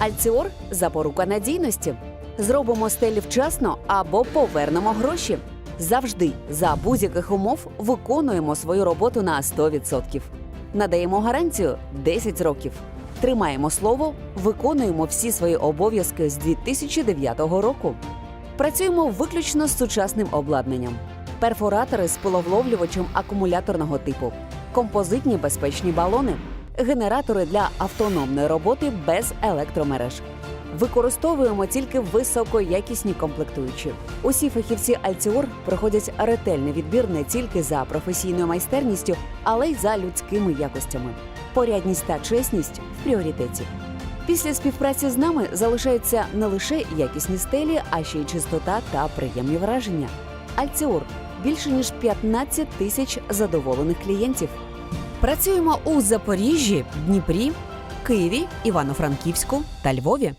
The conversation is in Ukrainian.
Альціор запорука надійності. Зробимо стелі вчасно або повернемо гроші. Завжди за будь-яких умов виконуємо свою роботу на 100%. Надаємо гарантію 10 років. Тримаємо слово, виконуємо всі свої обов'язки з 2009 року. Працюємо виключно з сучасним обладнанням. Перфоратори з пиловловлювачем акумуляторного типу, композитні безпечні балони, генератори для автономної роботи без електромереж. Використовуємо тільки високоякісні комплектуючі. Усі фахівці Альціор проходять ретельний відбір не тільки за професійною майстерністю, але й за людськими якостями. Порядність та чесність в пріоритеті. Після співпраці з нами залишаються не лише якісні стелі, а ще й чистота та приємні враження. Альціор більше ніж 15 тисяч задоволених клієнтів. Працюємо у Запоріжжі, Дніпрі, Києві, Івано-Франківську та Львові.